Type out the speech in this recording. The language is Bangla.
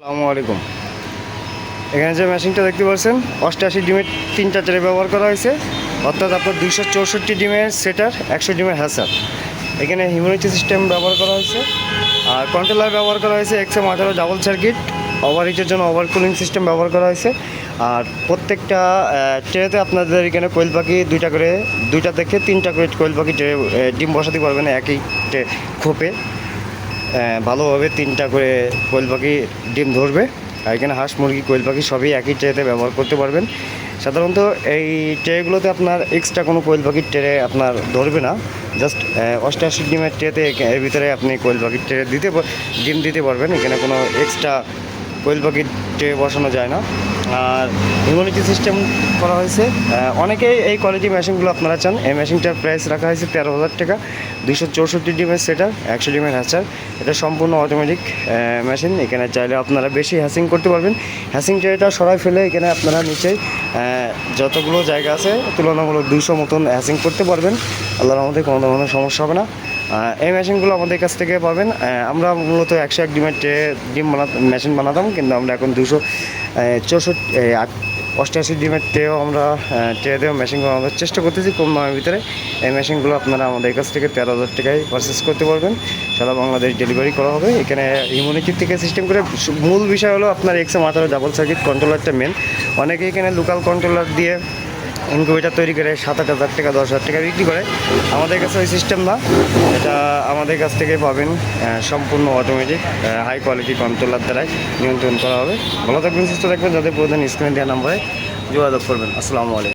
আসসালামু এখানে যে মেশিনটা দেখতে পাচ্ছেন অষ্টআশি ডিমের তিনটা ট্রে ব্যবহার করা হয়েছে। অর্থাৎ আপনার দুইশো চৌষট্টি ডিমের সেটার একশো ডিমের হ্যাসার এখানে হিউমিডিটি সিস্টেম ব্যবহার করা হয়েছে। আর কন্ট্রোলার ব্যবহার করা হয়েছে এক্সএম আঠারো ডাবল সার্কিট ওভার হিটের জন্য ওভার কুলিং সিস্টেম ব্যবহার করা হয়েছে। আর প্রত্যেকটা ট্রেতে আপনাদের এখানে কোয়েল পাখি দুইটা করে, দুইটা থেকে তিনটা করে কোয়েল পাখি ট্রে ডিম বসাতে পারবেন একই খোপে। ভালোভাবে তিনটা করে কোয়েল পাখি ডিম ধরবে। আর এখানে হাঁস, মুরগি, কোয়েল পাখি সবই একই ট্রেতে ব্যবহার করতে পারবেন। সাধারণত এই ট্রেগুলোতে আপনার এক্সট্রা কোনো কোয়েল পাখির ট্রে আপনার ধরবে না। জাস্ট অষ্টাশি ডিমের ট্রেতে এর ভিতরে আপনি কোয়েল পাখির ট্রে দিতে ডিম দিতে পারবেন। এখানে কোনো এক্সট্রা কোয়েল ট্রে বসানো যায় না। আর ইমিউনিটি সিস্টেম করা হয়েছে। অনেকেই এই কোয়ালিটি মেশিনগুলো আপনারা চান। এই মেশিনটার প্রাইস রাখা হয়েছে তেরো হাজার টাকা। দুইশো চৌষট্টি ডিমের সেটার একশো ডিমের হ্যাচার এটা সম্পূর্ণ অটোমেটিক মেশিন এখানে চাইলে আপনারা বেশি হ্যাসিং করতে পারবেন। হ্যাসিং ট্রেটা সরাই ফেলে এখানে আপনারা নিচেই যতগুলো জায়গা আছে, তুলনামূলক দুইশো মতন হ্যাসিং করতে পারবেন। আল্লাহর আমাদের কোনো ধরনের সমস্যা হবে না। এই মেশিনগুলো আমাদের কাছ থেকে পাবেন। আমরা মূলত একশো এক ডিমের ট্রে ডিম বানাতাম মেশিন বানাতাম, কিন্তু আমরা এখন দুশো চৌষট্টি অষ্টআশি ডিমের ট্রেও আমরা ট্রে দিয়েও মেশিন বানানোর চেষ্টা করতেছি। কম দামের ভিতরে এই মেশিনগুলো আপনারা আমাদের কাছ থেকে তেরো হাজার টাকায় পারচেস করতে পারবেন। সারা বাংলাদেশ ডেলিভারি করা হবে। এখানে ইমিউনিটি থেকে সিস্টেম করে মূল বিষয় হলো আপনার এক্সে মাথার ডাবল সার্কিট কন্ট্রোলারটা মেন অনেকে এখানে লোকাল কন্ট্রোলার দিয়ে ইনকিউবেটার তৈরি করে সাত আট হাজার টাকা, দশ হাজার টাকা বিক্রি করে। আমাদের কাছে ওই সিস্টেম না এটা আমাদের কাছ থেকে পাবেন সম্পূর্ণ অটোমেটিক হাই কোয়ালিটি কন্ট্রোলার দ্বারাই নিয়ন্ত্রণ করা হবে। ভালো থাকবেন, সুস্থ থাকবেন, যাদের প্রধান স্ক্রিনে দেওয়া নাম্বারে যোগাযোগ করবেন। আসসালামু আলাইকুম।